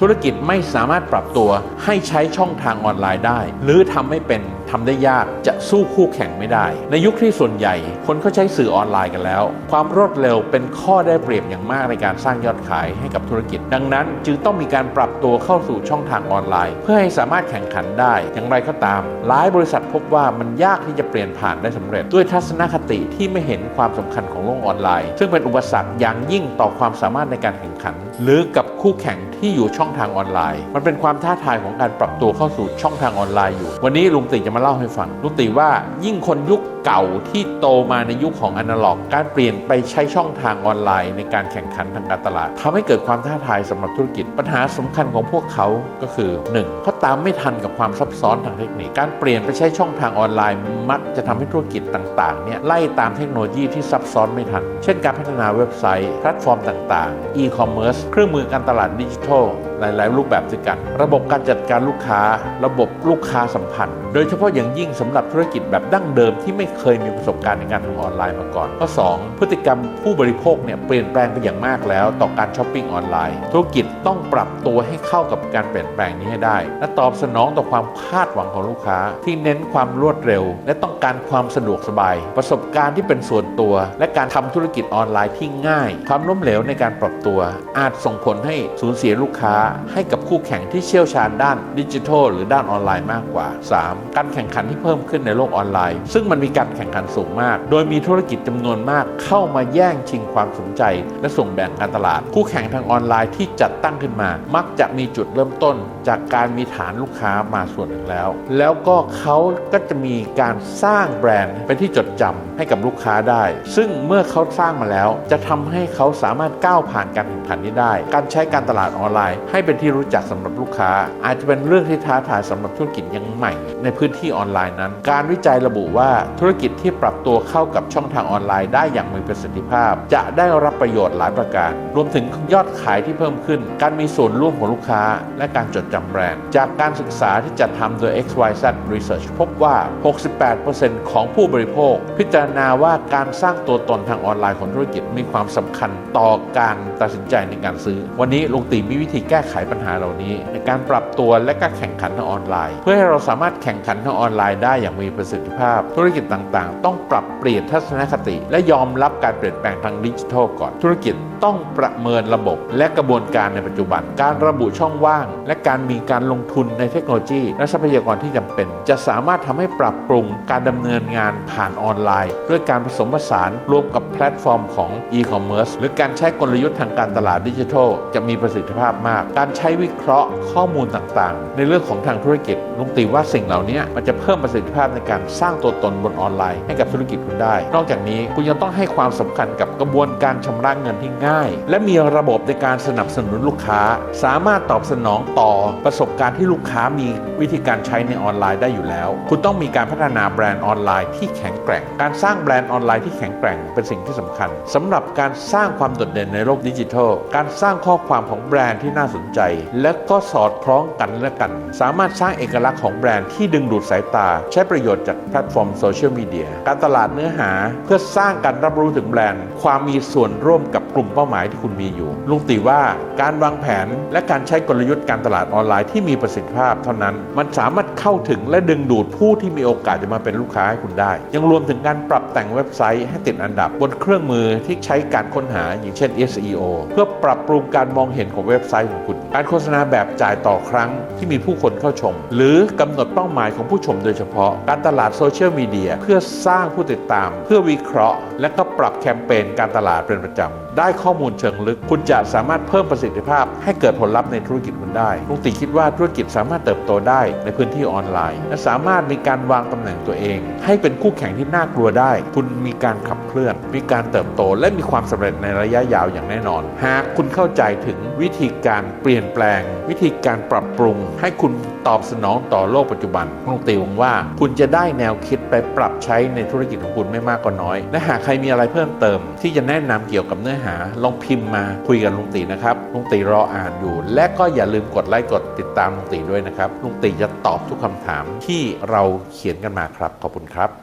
ธุรกิจไม่สามารถปรับตัวให้ใช้ช่องทางออนไลน์ได้ หรือทำไม่เป็น ทำได้ยากจะสู้คู่แข่งไม่ได้ ในยุคที่ส่วนใหญ่ คนเขาใช้สื่อออนไลน์กันแล้ว ความรวดเร็วเป็นข้อได้เปรียบอย่างมากในการสร้างยอดขายให้กับธุรกิจ ดังนั้น จึงต้องมีการปรับตัวเข้าสู่ช่องทางออนไลน์ เพื่อให้สามารถแข่งขันได้ อย่างไรก็ตาม หลายบริษัทพบว่ามันยากที่จะเปลี่ยนผ่านได้สำเร็จ ด้วยทัศนคติที่ไม่เห็นความสำคัญของโลกออนไลน์ ซึ่งเป็นอุปสรรคอย่างยิ่งต่อความสามารถในการแข่งขัน หรือกับคู่แข่งที่อยู่ช่องทางออนไลน์ มันเป็นความท้าทายของการปรับตัวเข้าสู่ช่องทางออนไลน์อยู่ วันนี้ลุงติจะมาเล่าให้ฟังลุติว่ายิ่งคนยุคเก่าที่โตมาในยุคของอนาล็อก การเปลี่ยนไปใช้ช่องทางออนไลน์ในการแข่งขันทางการตลาดทำให้เกิดความท้าทายสำหรับธุรกิจ ปัญหาสำคัญของพวกเขาก็คือ 1. เขาตามไม่ทันกับความซับซ้อนทางเทคนิค การเปลี่ยนไปใช้ช่องทางออนไลน์ มักจะทำให้ธุรกิจต่างๆเนี่ยไล่ตามเทคโนโลยีที่ซับซ้อนไม่ทัน เช่น การพัฒนาเว็บไซต์แพลตฟอร์มต่างๆ e-commerce เครื่องมือการตลาดดิจิทัล หลาย ๆ รูปแบบด้วยกัน ระบบการจัดการลูกค้า ระบบลูกค้าสัมพันธ์ โดยเฉพาะอย่างยิ่งสำหรับธุรกิจแบบดั้งเดิมที่ไม่เคยมีประสบการณ์ในการทำออนไลน์มาก่อนข้อ2พฤติกรรมผู้บริโภคเนี่ยเปลี่ยนแปลงไปอย่างมากแล้ว ต่อการช้อปปิ้งออนไลน์ ธุรกิจต้องปรับตัวให้เข้ากับการเปลี่ยนแปลงนี้ให้ได้ และตอบสนองต่อความคาดหวังของลูกค้า ที่เน้นความรวดเร็ว และต้องการความสะดวกสบาย ประสบการณ์ที่เป็นส่วนตัว และการทำธุรกิจออนไลน์ที่ง่าย ความล้มเหลวในการปรับตัว อาจส่งผลให้สูญเสียลูกค้าให้กับคู่แข่งที่เชี่ยวชาญด้านดิจิทัลหรือด้านออนไลน์มากกว่า 3. การแข่งขันที่เพิ่มขึ้นในโลกออนไลน์ ซึ่งมันมีการแข่งขันสูงมาก โดยมีธุรกิจจำนวนมากเข้ามาแย่งชิงความสนใจ และส่งแบ่งการตลาด คู่แข่งทางออนไลน์ที่จัดตั้งขึ้นมา มักจะมีจุดเริ่มต้น จากการมีฐานลูกค้ามาส่วนหนึ่งแล้ว แล้วก็เขาก็จะมีการสร้างแบรนด์เป็นที่จดจำ ให้กับลูกค้าได้ ซึ่งเมื่อเขาสร้างมาแล้ว จะทำให้เขาสามารถก้าวผ่านการแข่งขันนี้ได้ การใช้การตลาดออนไลน์ ให้เป็นที่รู้จักสำหรับลูกค้า อาจจะเป็นเรื่องที่ท้าทายสำหรับธุรกิจยังใหม่ ในพื้นที่ออนไลน์นั้น การวิจัยระบุว่าธุรกิจที่ปรับตัวเข้ากับช่องทางออนไลน์ได้อย่างมีประสิทธิภาพ จะได้รับประโยชน์หลายประการ รวมถึงยอดขายที่เพิ่มขึ้น การมีส่วนร่วมของลูกค้า และการจดจำแบรนด์ จากการศึกษาที่จัดทำโดย XYZ Research พบว่า 68%ของผู้บริโภค พิจารณาว่าการสร้างตัวตนทางออนไลน์ของธุรกิจมีความสำคัญต่อการตัดสินใจในการซื้อ วันนี้ลุงตีมีวิธีแก้ไขปัญหาเหล่านี้ ในการปรับตัวและการแข่งขันทางออนไลน์ เพื่อให้เราสามารถแข่งขันทางออนไลน์ได้อย่างมีประสิทธิภาพ ธุรกิจต่างๆ ต้องปรับเปลี่ยนทัศนคติ และยอมรับการเปลี่ยนแปลงทางดิจิทัลก่อนธุรกิจต้องประเมินระบบและกระบวนการในปัจจุบัน การระบุช่องว่าง และการมีการลงทุนในเทคโนโลยี และทรัพยากรที่จำเป็น จะสามารถทำให้ปรับปรุงการดำเนินงานผ่านออนไลน์ ด้วยการผสมผสานรวมกับแพลตฟอร์มของ e-commerce หรือการใช้กลยุทธ์ทางการตลาดดิจิทัล จะมีประสิทธิภาพมาก การใช้วิเคราะห์ข้อมูลต่างๆ ในเรื่องของทางธุรกิจลุงตีว่าสิ่งเหล่านี้มันจะเพิ่มประสิทธิภาพในการสร้างตัวตนบนออนไลน์ให้กับธุรกิจคุณได้ นอกจากนี้คุณยังต้องให้ความสำคัญกับกระบวนการชำระเงินที่ง่ายและมีระบบในการสนับสนุนลูกค้า สามารถตอบสนองต่อประสบการณ์ที่ลูกค้ามีวิธีการใช้ในออนไลน์ได้อยู่แล้ว คุณต้องมีการพัฒนาแบรนด์ออนไลน์ที่แข็งแกร่ง การสร้างแบรนด์ออนไลน์ที่แข็งแกร่งเป็นสิ่งที่สำคัญสำหรับการสร้างความโดดเด่นในโลกดิจิทัล การสร้างข้อความของแบรนด์ที่น่าสนใจ และก็สอดคล้องกันและกัน สามารถสร้างเอกลักษณ์ของแบรนด์ที่ดึงดูดสายตา ใช้ประโยชน์จากแพลตฟอร์มโซเชียลมีเดียการตลาดเนื้อหาเพื่อสร้างการรับรู้ถึงแบรนด์ ความมีส่วนร่วมกับกลุ่มเป้าหมายที่คุณมีอยู่ ลุงตีว่าการวางแผนและการใช้กลยุทธ์การตลาดออนไลน์ที่มีประสิทธิภาพเท่านั้น มันสามารถเข้าถึงและดึงดูดผู้ที่มีโอกาสจะมาเป็นลูกค้าให้คุณได้ ยังรวมถึงการปรับแต่งเว็บไซต์ให้ติดอันดับบนเครื่องมือที่ใช้การค้นหาอย่างเช่น SEO เพื่อปรับปรุงการมองเห็นของเว็บไซต์ของคุณ การโฆษณาแบบจ่ายต่อครั้งที่มีผู้คนเข้าชม หรือกำหนดเป้าหมายของผู้ชมโดยเฉพาะ การตลาดโซเชียลมีเดียเพื่อสร้างผู้ติดตาม เพื่อวิเคราะห์ และก็ปรับแคมเปญการตลาดเป็นประจำ ได้ข้อมูลเชิงลึก คุณจะสามารถเพิ่มประสิทธิภาพ ให้เกิดผลลัพธ์ในธุรกิจคุณได้ลุงติคิดว่าธุรกิจสามารถเติบโตได้ในพื้นที่ออนไลน์ และสามารถมีการวางตำแหน่งตัวเอง ให้เป็นคู่แข่งที่น่ากลัวได้ คุณมีการขับเคลื่อน มีการเติบโต และมีความสำเร็จในระยะยาวอย่างแน่นอน หากคุณเข้าใจถึงวิธีการเปลี่ยนแปลง วิธีการปรับปรุง ให้คุณตอบสนองต่อโลกปัจจุบันลุงติหวังว่า คุณจะได้แนวคิดไปปรับใช้ในธุรกิจของคุณไม่มากก็น้อย และหากใครมีอะไรเพิ่มเติม ที่จะแนะนำเกี่ยวกับเนื้อหาลองพิมพ์มาคุยกับลุงตีนะครับลุงตีรออ่านอยู่ และก็อย่าลืมกดไลค์กดติดตามลุงตีด้วยนะครับลุงตีจะตอบทุกคำถามที่เราเขียนกันมาครับขอบคุณครับ